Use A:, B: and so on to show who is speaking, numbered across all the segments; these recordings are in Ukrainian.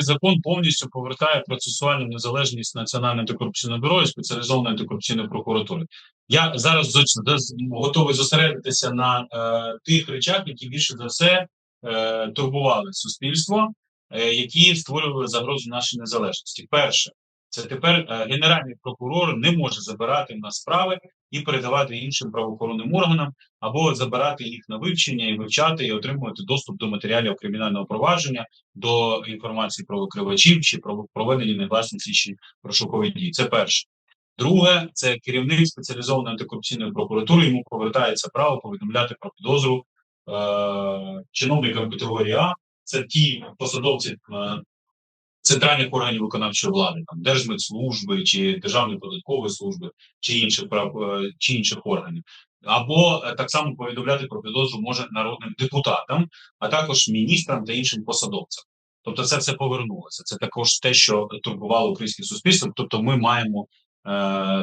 A: прийнятий закон повністю повертає процесуальну незалежність Національного антикорупційного бюро і спеціалізованої антикорупційної прокуратури. Я зараз готовий зосередитися на е, тих речах, які більше за все е, турбували суспільство, е, які створювали загрозу нашій незалежності. Перше, це тепер е, генеральний прокурор не може забирати в нас справи і передавати іншим правоохоронним органам, або забирати їх на вивчення і вивчати і отримувати доступ до матеріалів кримінального провадження, до інформації про викривачів чи про проведені негласні слідчі розшукові дії. Це перше. Друге, це керівник спеціалізованої антикорупційної прокуратури. Йому повертається право повідомляти про підозру е- чиновникам категорії А. Це ті посадовці е- центральних органів виконавчої влади, там Держмедслужби чи Державної податкової служби, чи інших прав е, чи інших органів. Або е, так само повідомляти про підозру може народним депутатам, а також міністрам та іншим посадовцям. Тобто, це все повернулося. Це також те, що турбувало українське суспільство. Тобто, ми маємо е,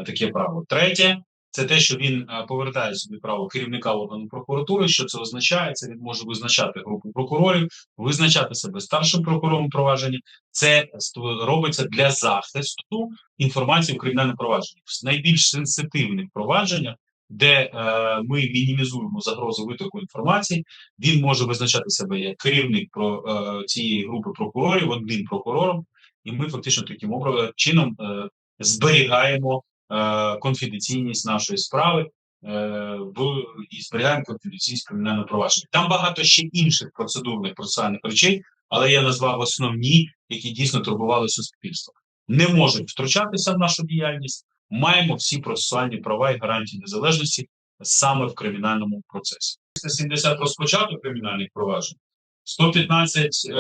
A: таке право. Третє, це те, що він е, повертає собі право керівника органу прокуратури. Що це означає? Це він може визначати групу прокурорів, визначати себе старшим прокурором провадження. Це робиться для захисту інформації в кримінальному провадженні. В найбільш сенситивних провадженнях, де е, ми мінімізуємо загрозу витоку інформації, він може визначати себе як керівник про е, цієї групи прокурорів одним прокурором, і ми фактично таким образом чином е, зберігаємо конфіденційність нашої справи. е, В і зберігаємо конфіденційність кримінального провадження. Там багато ще інших процедурних процесуальних речей, але я назвав основні, які дійсно турбували суспільство. Не можуть втручатися в нашу діяльність. Маємо всі процесуальні права і гарантії незалежності саме в кримінальному процесі. 370 розпочато кримінальних проваджень. 115 е,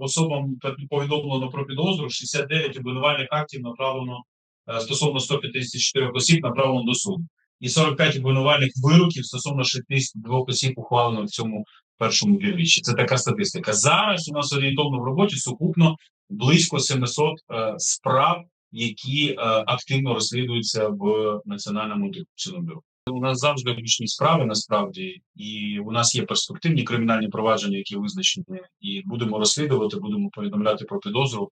A: особам повідомлено про підозру, 69 обвинувальних актів направлено е, стосовно 154 осіб направлено до суду. І 45 обвинувальних вироків стосовно 62 осіб ухвалено в цьому першому півріччі. Це така статистика. Зараз у нас орієнтовно в роботі сукупно близько 700 е, справ, які е, активно розслідуються в Національному бюро. У нас завжди гучні справи насправді, і у нас є перспективні кримінальні провадження, які визначені, і будемо розслідувати, будемо повідомляти про підозру.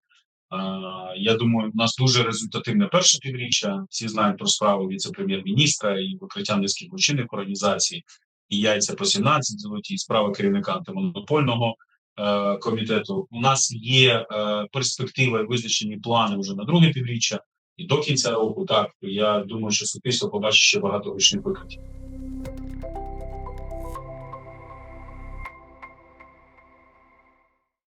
A: А, Я думаю, у нас дуже результативне перше півріччя. Всі знають про справу віце-прем'єр-міністра і викриття низьких злочинних організацій, і яйця по 17 золоті, і справа керівника антимонопольного е, комітету. У нас є е, перспектива визначені плани вже на друге півріччя і до кінця року. Так я думаю, що суспільство побачить ще багато гучних викликів.